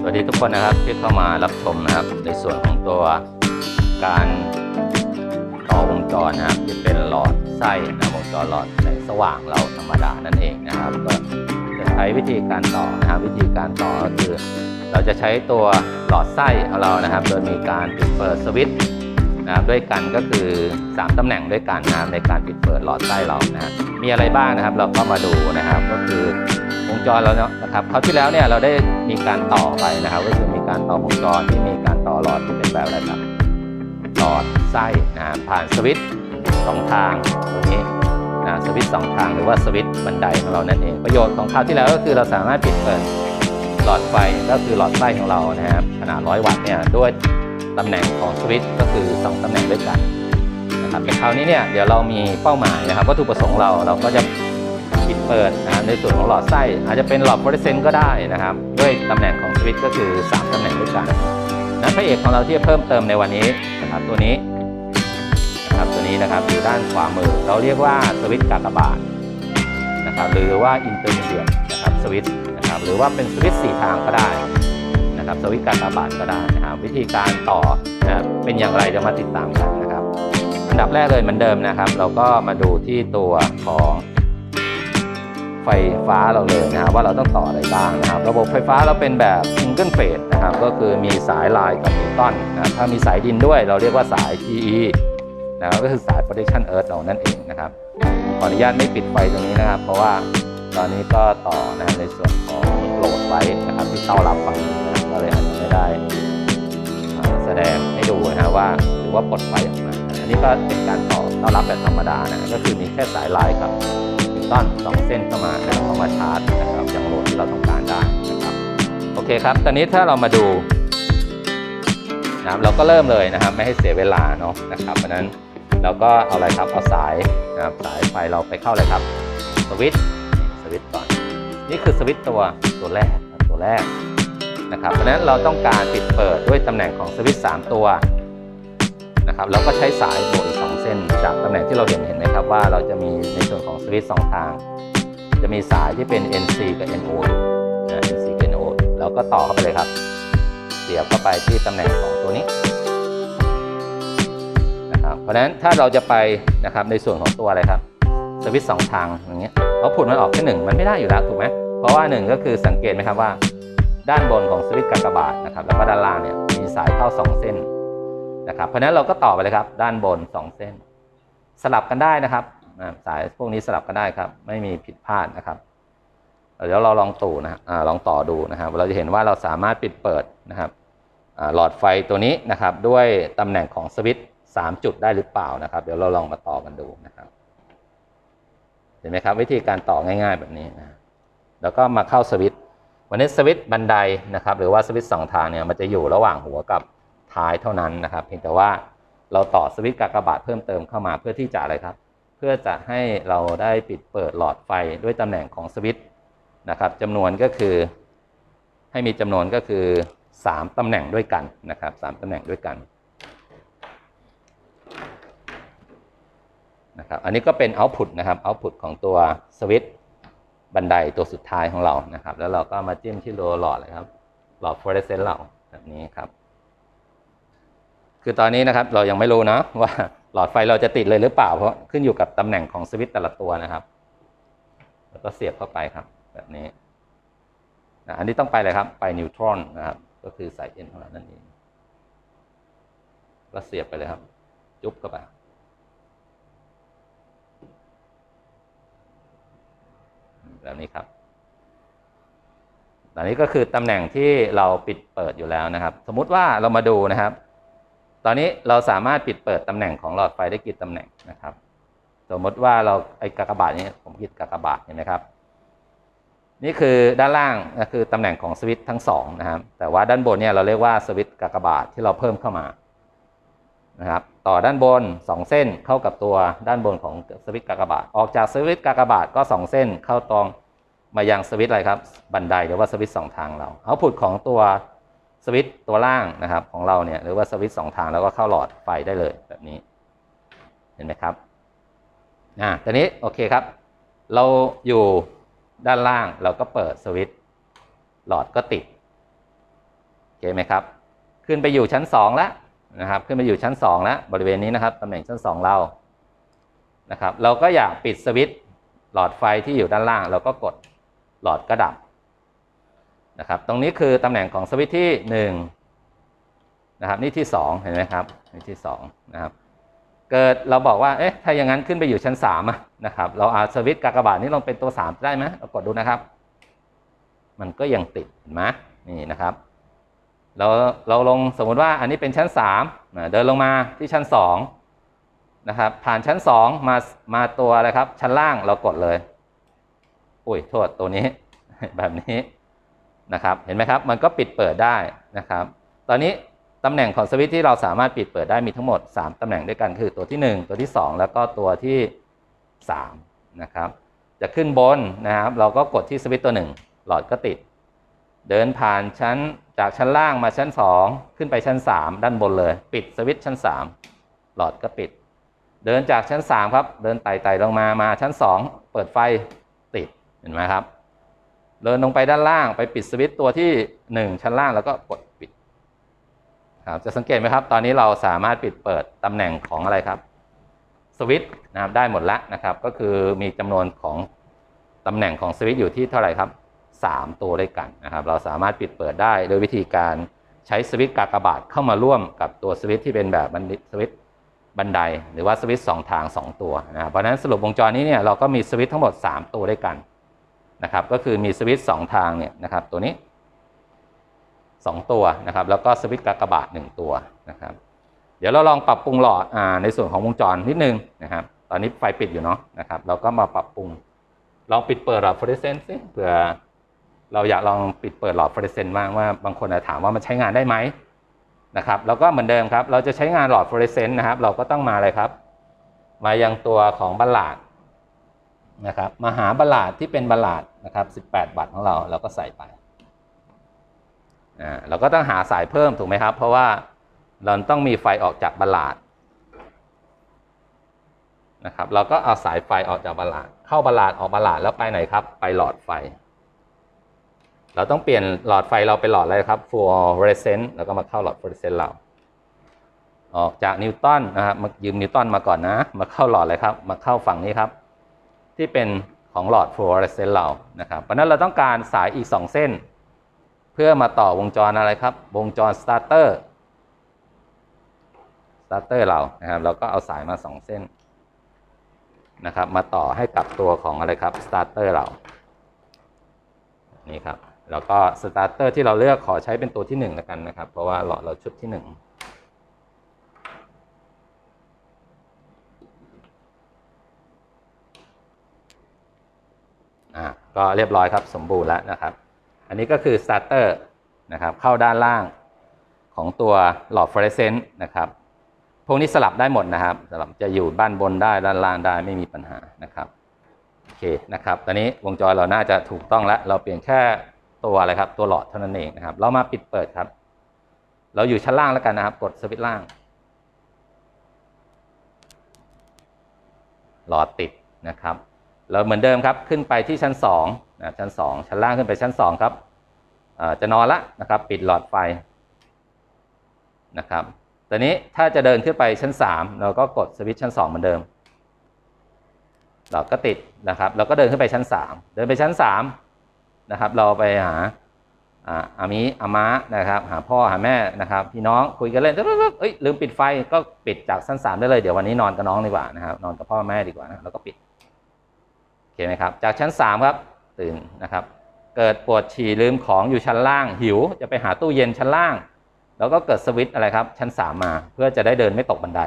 สวัสดีทุกคนนะครับที่เข้ามารับชมนะครับ ในส่วนของตัวการต่อวงจรนะครับที่เป็นหลอดไส้นะวงจรหลอดแสงสว่างเราธรรมดานั่นเองนะครับ ก็จะใช้วิธีการต่อนะครับวิธีการต่อก็คือ เราจะใช้ตัวหลอดไส้ของเรานะครับ โดยมีการปิดเปิดสวิตช์ นะครับด้วยกันก็คือ 3 ตำแหน่งด้วยกันนะครับในการปิดเปิดหลอดไส้เรานะมีอะไรบ้างนะครับเราก็มาดูนะครับ ก็คือวงจรเราเนี่ยนะครับคราวที่แล้วเนี่ยเราได้มีการต่อไปนะครับ ก็คือมีการต่อวงจรที่มีการต่อหลอดที่เป็นแบบอะไรครับหลอดไส้นะครับผ่านสวิตช์สองทางตัวนี้นะสวิตช์สองทางหรือว่าสวิตช์บันไดของเรานั่นเองประโยชน์ของคราวที่แล้วก็คือเราสามารถปิดเปิดหลอดไฟก็คือหลอดไส้ของเรานะครับขนาด 100 วัตต์เนี่ยด้วย ตำแหน่งของสวิตช์ก็คือ 2 ตำแหน่งด้วยกันนะครับแต่คราวนี้เนี่ยเดี๋ยวเรามีเป้าหมายนะครับวัตถุประสงค์เราเราก็จะปิดเปิดนะในส่วนของหลอดไส้ อาจจะเป็นหลอดฟลูออเรสเซนต์ก็ได้นะครับ ด้วยตำแหน่งของสวิตช์ก็คือ 3 ตำแหน่งด้วยกันนั้นพระเอกของเราที่จะเพิ่มเติมในวันนี้นะครับตัวนี้นะครับตัวนี้นะครับอยู่ด้านขวามือ เราเรียกว่าสวิตช์กากบาทนะครับหรือว่าอินเตอร์มีเดียนะครับสวิตช์นะครับหรือว่าเป็นสวิตช์สี่ทางก็ได้ นะครับสวิตช์กาบาทก็ได้นะครับวิธีการต่อนะเป็นอย่างไรเดี๋ยวมาติดตามกันนะครับ อันดับแรกเลยเหมือนเดิมนะครับ เราก็มาดูที่ตัวของไฟฟ้าเราเลยนะครับว่าเราต้องต่ออะไรบ้างนะครับ ระบบไฟฟ้าเราเป็นแบบซิงเกิลเฟสนะครับก็คือมีสายลายกับนิวตันนะครับถ้ามีสายดินด้วยเราเรียกว่าสาย PE นะครับก็คือสาย protection earth เรานั่นเองนะครับขออนุญาตไม่ปิดไฟตรงนี้นะครับ เพราะว่าตอนนี้ก็ต่อนะในส่วนของโหลดไว้นะครับที่เต้ารับฝั่งนี้นะ ก็เลยอาจจะไม่ได้แสดงให้ดูนะว่าหรือว่าปลดไฟออกมา อันนี้ก็เป็นการต่อเต้ารับแบบธรรมดานะก็คือมีแค่สายลายกับนิวตันสองเส้นเข้ามานะเข้ามาชาร์จนะครับอย่างโหลดที่เราต้องการได้นะครับโอเคครับ ตอนนี้ถ้าเรามาดูนะรเราก็เริ่มเลยนะครับไม่ให้เสียเวลาเนาะนะครับเพราะนั้นเราก็เอาอะไรครับเอาสายนะครับสายไฟเราไปเข้าเลยครับสวิตสวิตก่อน นี่คือสวิตตัวตัวแรกตัวแรก นะครับ เพราะฉะนั้นเราต้องการปิดเปิดด้วยตำแหน่งของสวิตช์สามตัวนะครับเราก็ใช้สายโบอีกสองเส้น จากตำแหน่งที่เราเห็นเห็นไหมครับว่าเราจะมีในส่วนของสวิตช์สองทาง จะมีสายที่เป็น NC กับ NO นะ NC กับ NO แล้วก็ต่อเข้าไปเลยครับเสียบเข้าไปที่ตำแหน่งของตัวนี้นะครับเพราะฉะนั้นถ้าเราจะไปนะครับในส่วนของตัวอะไรครับสวิตช์สองทางอย่างเงี้ยเอาผุดมันออกแค่หนึ่งมันไม่ได้อยู่แล้วถูกไหมเพราะว่าหนึ่งก็คือสังเกตไหมครับว่า ด้านบนของสวิตช์กากบาทนะครับ แล้วก็ด้านล่างเนี่ยมีสายเข้า 2 เส้นนะครับ เพราะนั้นเราก็ต่อไปเลยครับ ด้านบน 2 เส้น สลับกันได้นะครับสายพวกนี้สลับกันได้ครับ ไม่มีผิดพลาดนะครับเดี๋ยวเราลองตู่นะฮะอ่าลองต่อดูนะครับ เราจะเห็นว่าเราสามารถปิดเปิดนะครับหลอดไฟตัวนี้นะครับ ด้วยตำแหน่งของสวิตช์สามจุดได้หรือเปล่านะครับ เดี๋ยวเราลองมาต่อกันดูนะครับเห็นไหมครับ วิธีการต่อง่าย ๆ แบบนี้นะแล้วก็มาเข้าสวิตช์ วันนี้สวิตช์บันไดนะครับหรือว่าสวิตช์สองทางเนี่ยมันจะอยู่ระหว่างหัวกับท้ายเท่านั้นนะครับ เพียงแต่ว่าเราต่อสวิตช์กากบาทเพิ่มเติมเข้ามาเพื่อที่จะอะไรครับ เพื่อจะให้เราได้ปิดเปิดหลอดไฟด้วยตำแหน่งของสวิตช์นะครับจำนวนก็คือ ให้มีจำนวนก็คือ 3ตำแหน่งด้วยกันนะครับสามตำแหน่งด้วยกันนะครับอันนี้ก็เป็น output นะครับ output ของตัวสวิตช์ บันไดตัวสุดท้ายของเรานะครับ แล้วเราก็มาจิ้มที่โลหลอดเลยครับ หลอดฟลูออเรสเซนต์เราแบบนี้ครับ คือตอนนี้นะครับเรายังไม่รู้นะว่าหลอดไฟเราจะติดเลยหรือเปล่าเพราะขึ้นอยู่กับตำแหน่งของสวิตช์แต่ละตัวนะครับ แล้วก็เสียบเข้าไปครับ แบบนี้นะอันนี้ต้องไปเลยครับ ไปนิวตรอนนะครับ ก็คือสายเอ็นของเรานั่นเองก็เสียบไปเลยครับ จุ๊บเข้าไป แบบนี้ครับอันนี้ก็คือตำแหน่งที่เราปิดเปิดอยู่แล้วนะครับ สมมุติว่าเรามาดูนะครับ ตอนนี้เราสามารถปิดเปิดตำแหน่งของหลอดไฟได้กี่ตำแหน่งนะครับ สมมติว่าเราไอ้กากบาทนี้ผมคิดกากบาทเห็นไหมครับ นี่คือด้านล่างก็คือตำแหน่งของสวิตทั้งสองนะครับ แต่ว่าด้านบนเนี่ยเราเรียกว่าสวิตกากบาทที่เราเพิ่มเข้ามานะครับต่อด้านบน 2 เส้นเข้ากับตัวด้านบนของสวิตกากบาท ออกจากสวิตกากบาทก็ 2 เส้นเข้าตรง มายังสวิตอะไรครับ บันไดหรือว่าสวิตสองทางเราเอาผุดของตัวสวิตตัวล่างนะครับของเราเนี่ยหรือว่าสวิตสองทางแล้วก็เข้าหลอดไฟได้เลยแบบนี้ เห็นไหมครับอ่าตอนนี้โอเคครับ เราอยู่ด้านล่างเราก็เปิดสวิตหลอดก็ติดโอเคไหมครับ ขึ้นไปอยู่ชั้น2แล้วนะครับ ขึ้นไปอยู่ชั้น2แล้วบริเวณนี้นะครับตำแหน่งชั้น 2 เรานะครับ เราก็อยากปิดสวิตหลอดไฟที่อยู่ด้านล่าง เราก็กด หลอดก็ดับนะครับ ตรงนี้คือตำแหน่งของสวิตช์ที่1นะครับ นี่ที่ 2 เห็นไหมครับ นี่ที่2นะครับ เกิดเราบอกว่า เอ๊ะ ถ้าอย่างนั้นขึ้นไปอยู่ชั้น3ะนะครับ เราเอาสวิตช์กากบาทนี้ลงเป็นตัว 3 ได้ไหมเรากดดูนะครับ มันก็ยังติดเห็นไหมนี่นะครับ เราเราลงสมมติว่าอันนี้เป็นชั้น3นะเดินลงมาที่ชั้น2นะครับ ผ่านชั้น 2 มา มาตัวอะไรครับ ชั้นล่างเรากดเลย อุ้ยโทษตัวนี้แบบนี้นะครับเห็นไหมครับ มันก็ปิดเปิดได้นะครับ ตอนนี้ตำแหน่งของสวิตช์ที่เราสามารถปิดเปิดได้มีทั้งหมด 3ตำแหน่งด้วยกันคือตัวที่ 1 ตัวที่ 2 แล้วก็ตัวที่3นะครับจะขึ้นบนนะครับ เราก็กดที่สวิตช์ตัว 1 หลอดก็ติด เดินผ่านชั้นจากชั้นล่างมาชั้น 2 ขึ้นไปชั้น 3 ด้านบนเลย ปิดสวิตช์ชั้น 3 หลอดก็ปิด เดินจากชั้น 3 ครับ เดินไต่ๆลงมามาชั้น 2 เปิดไฟ ห็นไหมครับ เดินลงไปด้านล่างไปปิดสวิตตัวที่ 1 ชั้นล่างแล้วก็กดปิดครับจะสังเกตไหมครับ ตอนนี้เราสามารถปิดเปิดตำแหน่งของอะไรครับสวิตนะครับได้หมดแล้วนะครับ ก็คือมีจำนวนของตำแหน่งของสวิตอยู่ที่เท่าไหร่ครับ 3 ตัวด้วยกันนะครับ เราสามารถปิดเปิดได้โดยวิธีการใช้สวิตกากบาทเข้ามาร่วมกับตัวสวิตที่เป็นแบบบันสวิตบันได หรือว่าสวิตสองทาง 2 ตัวนะครับเพราะนั้นสรุปวงจรนี้เนี่ยเราก็มีสวิตทั้งหมด 3 ตัวด้วยกัน นะครับก็คือมีสวิตช์สองทางเนี่ยนะครับตัวนี้ 2 ตัวนะครับ แล้วก็สวิตช์กากบาท 1 ตัวนะครับ เดี๋ยวเราลองปรับปรุงหลอดอ่าในส่วนของวงจรนิดนึงนะครับ ตอนนี้ไฟปิดอยู่เนาะนะครับ เราก็มาปรับปรุง ลองปิดเปิดหลอดฟลูออเรสเซนต์สิเผื่อเราอยากลองปิดเปิดหลอดฟลูออเรสเซนต์บ้างว่าบางคนอาจถามว่ามันใช้งานได้ไหมนะครับแล้วก็เหมือนเดิมครับ เราจะใช้งานหลอดฟลูออเรสเซนต์นะครับ เราก็ต้องมาอะไรครับ มายังตัวของบัลลาด นะครับมาหาบัลาดที่เป็นบัลาดนะครับ18วัตต์ของเราเราก็ใส่ไปอ่าเราก็ต้องหาสายเพิ่มถูกไหมครับ เพราะว่าเราต้องมีไฟออกจากบัลาดนะครับเราก็เอาสายไฟออกจากบัลาดเข้าบัลาดออกบัลาดแล้วไปไหนครับ ไปหลอดไฟ เราต้องเปลี่ยนหลอดไฟเราเป็นหลอดอะไรครับ fluorescent แล้วก็มาเข้าหลอด fluorescent เราออกจากนิวตันนะครับมายืมนิวตันมาก่อนนะ มาเข้าหลอดเลยครับ มาเข้าฝั่งนี้ครับ ที่เป็นของหลอด fluorescent เรานะครับ เพราะนั้นเราต้องการสายอีก 2 เส้น เพื่อมาต่อวงจรอะไรครับ วงจร starter starter เตอร์เรานะครับเราก็เอาสายมา 2 เส้นนะครับมาต่อให้กับตัวของอะไรครับ starter เรานี่ครับแล้วก็ starter ที่เราเลือกขอใช้เป็นตัวที่1แล้วกันนะครับ เพราะว่าหลอดเราชุดที่ 1 อ่า ก็เรียบร้อยครับสมบูรณ์แล้วนะครับ อันนี้ก็คือ starter นะครับเข้าด้านล่างของตัวหลอดฟลูออเรสเซนต์นะครับพวกนี้สลับได้หมดนะครับสลับจะอยู่ด้านบนได้ด้านล่างได้ไม่มีปัญหานะครับโอเคนะครับตอนนี้วงจรเราน่าจะถูกต้องแล้ว เราเปลี่ยนแค่ตัวอะไรครับตัวหลอดเท่านั้นเองนะครับ เรามาปิดเปิดครับ เราอยู่ชั้นล่างแล้วกันนะครับ กดสวิตช์ล่าง หลอดติดนะครับ เราเหมือนเดิมครับขึ้นไปที่ชั้น2นะชั้น 2 ชั้นล่างขึ้นไปชั้น 2 ครับจะนอนละนะครับ ปิดหลอดไฟนะครับตอนนี้ถ้าจะเดินขึ้นไปชั้น 3 เราก็กดสวิตช์ชั้น 2 เหมือนเดิมหลอดก็ติดนะครับ เราก็เดินขึ้นไปชั้น 3 เดินไปชั้น3นะครับ เราไปหาอาอามิอาม้านะครับ หาพ่อหาแม่นะครับ พี่น้องคุยกันเล่นเอ้ยลืมปิดไฟก็ปิดจากชั้น 3 ได้เลยเดี๋ยววันนี้นอนกับน้องดีกว่านะครับ นอนกับพ่อแม่ดีกว่านะแล้วก็ปิด โอเคไหมครับ จากชั้น 3 ครับตื่นนะครับ เกิดปวดฉี่ลืมของอยู่ชั้นล่าง หิว จะไปหาตู้เย็นชั้นล่าง แล้วก็เกิดสวิตอะไรครับ ชั้น 3 มา เพื่อจะได้เดินไม่ตกบันได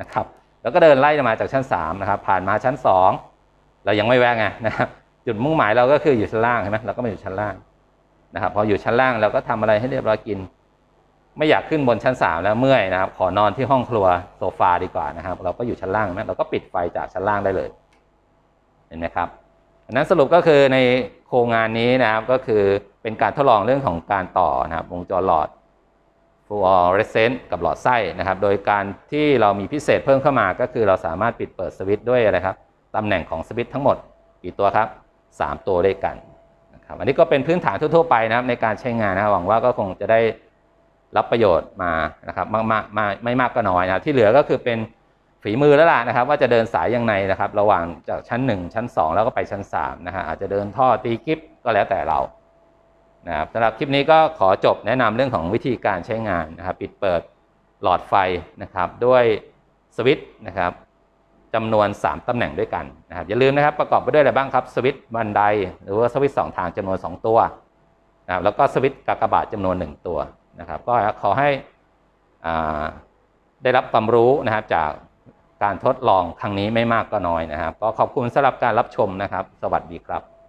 นะครับ แล้วก็เดินไล่มาจากชั้น3นะครับ ผ่านมาชั้น 2 เรายังไม่แวะไงนะครับจุดมุ่งหมายเราก็คืออยู่ชั้นล่างใช่ไหมเราก็มาอยู่ชั้นล่างนะครับพออยู่ชั้นล่างเราก็ทำอะไรให้เรียบร้อยกิน ไม่อยากขึ้นบนชั้น 3 แล้วเมื่อยนะครับ ขอนอนที่ห้องครัวโซฟาดีกว่านะครับ เราก็อยู่ชั้นล่างใช่ไหมเราก็ปิดไฟจากชั้นล่างได้เลย เห็นไหมครับอันนั้นสรุปก็คือในโครงงานนี้นะครับก็คือเป็นการทดลองเรื่องของการต่อนะครับวงจรหลอดฟลูออเรสเซนต์กับหลอดไส้นะครับ โดยการที่เรามีพิเศษเพิ่มเข้ามาก็คือเราสามารถปิดเปิดสวิตช์ด้วยอะไรครับตำแหน่งของสวิตช์ทั้งหมดกี่ตัวครับ 3 ตัวด้วยกันนะครับอันนี้ก็เป็นพื้นฐานทั่วๆไปนะครับในการใช้งานนะครับหวังว่าก็คงจะได้รับประโยชน์มานะครับมากมากมาไม่มากก็น้อยนะที่เหลือก็คือเป็น ฝีมือแล้วล่ะนะครับ ว่าจะเดินสายยังไงนะครับ ระหว่างจากชั้น 1 ชั้น 2 แล้วก็ไปชั้น3นะฮะอาจจะเดินท่อตีกิฟก็แล้วแต่เรานะครับสำหรับคลิปนี้ก็ขอจบแนะนำเรื่องของวิธีการใช้งานนะครับ ปิดเปิดหลอดไฟนะครับ ด้วยสวิตช์นะครับจำนวน 3 ตำแหน่งด้วยกันนะครับ อย่าลืมนะครับประกอบไปด้วยอะไรบ้างครับสวิตช์บันได หรือว่าสวิตช์สองทางจำนวน 2 ตัวนะครับแล้วก็สวิตช์กากบาทจำนวน 1 ตัวนะครับ ก็ขอให้ได้รับความรู้นะครับจาก การทดลองครั้งนี้ไม่มากก็น้อยนะครับ ก็ขอบคุณสำหรับการรับชมนะครับ สวัสดีครับ